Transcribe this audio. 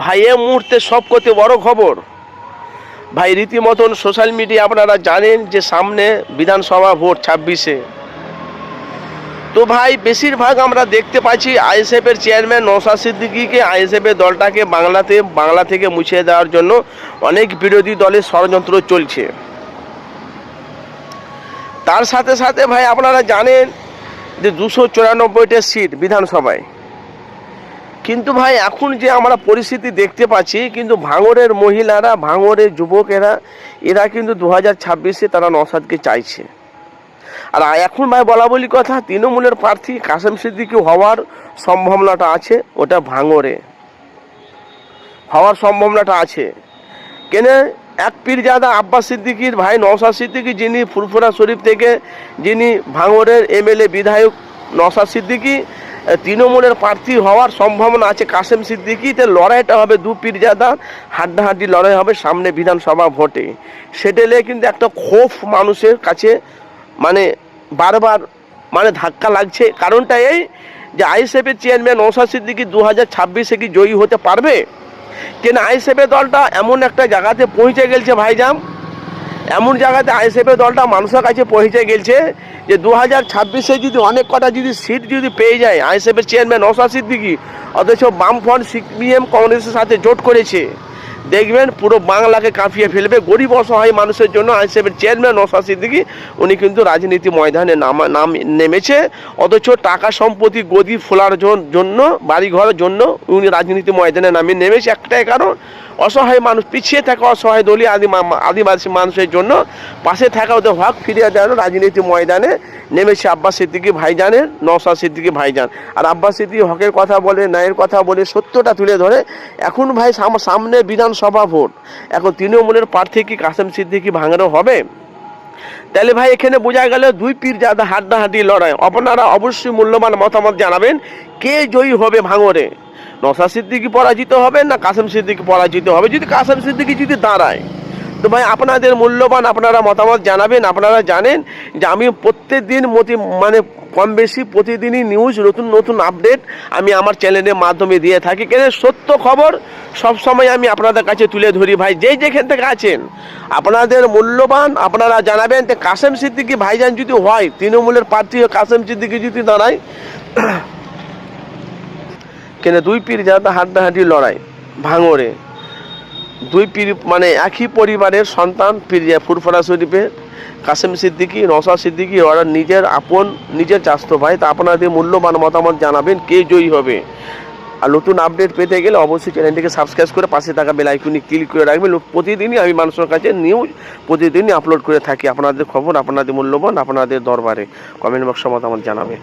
ভাই, এ মুহূর্তে সব করতে বড় খবর। ভাই, রীতিমতন সোশ্যাল মিডিয়া আপনারা জানেন যে সামনে বিধানসভা ভোট ছাব্বিশে। তো ভাই, বেশিরভাগ আমরা দেখতে পাচ্ছি আইএসএফের চেয়ারম্যান নৌসাদ সিদ্দিকিকে আইএসএফের দলটাকে বাংলাতে, বাংলা থেকে মুছিয়ে দেওয়ার জন্য অনেক বিরোধী দলের ষড়যন্ত্র চলছে। তার সাথে সাথে ভাই, আপনারা জানেন যে দুশো চুরানব্বইটা সিট বিধানসভায়। কিন্তু ভাই, এখন যে আমরা পরিস্থিতি দেখতে পাচ্ছি, কিন্তু ভাঙরের মহিলারা ভাঙরের যুবকেরা, এরা কিন্তু দু হাজার ছাব্বিশে তারা নসাদকে চাইছে। আর এখন ভাই বলা বলি কথা, তৃণমূলের প্রার্থী কাসেম সিদ্দিকি হওয়ার সম্ভাবনাটা আছে, ওটা ভাঙরে হওয়ার সম্ভাবনাটা আছে। কেন? এক পীরজাদা আব্বাস সিদ্দিকির ভাই, নওসাদ সিদ্দিকি, যিনি ফুরফুরা শরীফ থেকে যিনি ভাঙরের এমএলএ, বিধায়ক নওসাদ সিদ্দিকি তৃণমূলের প্রার্থী হওয়ার সম্ভাবনা আছে। কাসেম সিদ্দিকিতে লড়াইটা হবে দু পীরজাদা হাড্ডাহাড্ডি লড়াই হবে সামনে বিধানসভা ভোটে। সেটা কিন্তু একটা ক্ষোভ মানুষের কাছে মানে বারবার মানে ধাক্কা লাগছে। কারণটা এই যে আইএসএফের চেয়ারম্যান নৌসাদ সিদ্দিকি দু হাজার ছাব্বিশে কি জয়ী হতে পারবে? কেন আইএসএফের দলটা এমন একটা জায়গাতে পৌঁছে গেছে ভাইজাম এমন জায়গাতে আইএসএফের দলটা মানুষের কাছে পৌঁছে গেছে যে দু হাজার ছাব্বিশে যদি অনেক কটা যদি সিট যদি পেয়ে যায় আইএসএফের চেয়ারম্যান নৌসাদ সিদ্দিকি, অথচ বামফ্রন্ট সিপিএম কংগ্রেসের সাথে জোট করেছে। দেখবেন পুরো বাংলাকে কাঁপিয়ে ফেলবে। গরিব অসহায় মানুষের জন্য আইএসএফের চেয়ারম্যান নৌসাদ সিদ্দিকি, উনি কিন্তু রাজনীতি ময়দানে নামা নাম নেমেছে। অথচ টাকা সম্পত্তি গদি ফোলার জন- জন্য বাড়িঘরের জন্য উনি রাজনীতি ময়দানে নামে নেমেছে। একটাই কারণ, অসহায় মানুষ, পিছিয়ে থাকা অসহায় দলীয় আদি আদিবাসী মানুষের জন্য পাশে থাকা ওদের হক ফিরিয়ে দেওয়ার রাজনীতি ময়দানে নেমেছে আব্বাস সিদ্দিকি ভাইজানের নওসাদ সিদ্দিকি ভাইজান। আর আব্বাস সিদ্দিকি হকের কথা বলে, ন্যায়ের কথা বলে সত্যটা তুলে ধরে। এখন ভাই সাম- সামনে বিধানসভা ভোট। এখন তৃণমূলের প্রার্থী কি কাসেম সিদ্দিকি ভাঙানো হবে? তাহলে ভাই, এখানে বোঝা গেল দুই পীর যাদা হাড্ডাহাড্ডি লড়াই। আপনারা অবশ্যই মূল্যবান মতামত জানাবেন, কে জয়ী হবে ভাঙরে? নসা সিদ্দিকি পরাজিত হবে না কাসেম সিদ্দিকি পরাজিত হবে? যদি কাসেম সিদ্দিকি যদি দাঁড়ায়, তো ভাই, আপনাদের মূল্যবান আপনারা মতামত জানাবেন, আপনারা জানেন যে আমি প্রত্যেক দিন মতি মানে কম বেশি প্রতিদিনই নিউজ নতুন নতুন আপডেট আমি আমার চ্যানেলের মাধ্যমে দিয়ে থাকি। কেন সত্য খবর সব সময় আমি আপনাদের কাছে তুলে ধরি ভাই। যেই যেখান থেকে আছেন, আপনাদের মূল্যবান আপনারা জানাবেন যে কাসেম সিদ্দিকি ভাইজান যদি হয়, তৃণমূলের প্রার্থী কাসেম সিদ্দিকি যদি দাঁড়ায়, কেন দুই পীর যাতে হাড্ডাহাড্ডি লড়াই ভাঙরে দুই পীর মানে একই পরিবারের সন্তান পীরিয়া ফুরফরা শরীফের কাসেম সিদ্দিকি নসা সিদ্দিকি, ওরা নিজের আপন, নিজের চাস্ত ভাই, তা আপনাদের মূল্যবান মতামত জানাবেন, কে জয়ী হবে। আর নতুন আপডেট পেতে গেলে অবশ্যই চ্যানেলটিকে সাবস্ক্রাইব করে পাশে থাকা বেল আইকনে ক্লিক করে রাখবেন। প্রতিদিনই আমি মানুষের কাছে নিউজ প্রতিদিনই আপলোড করে থাকি। আপনাদের খবর, আপনাদের মূল্যবান, আপনাদের দরবারে। কমেন্ট বক্সে মতামত জানাবেন।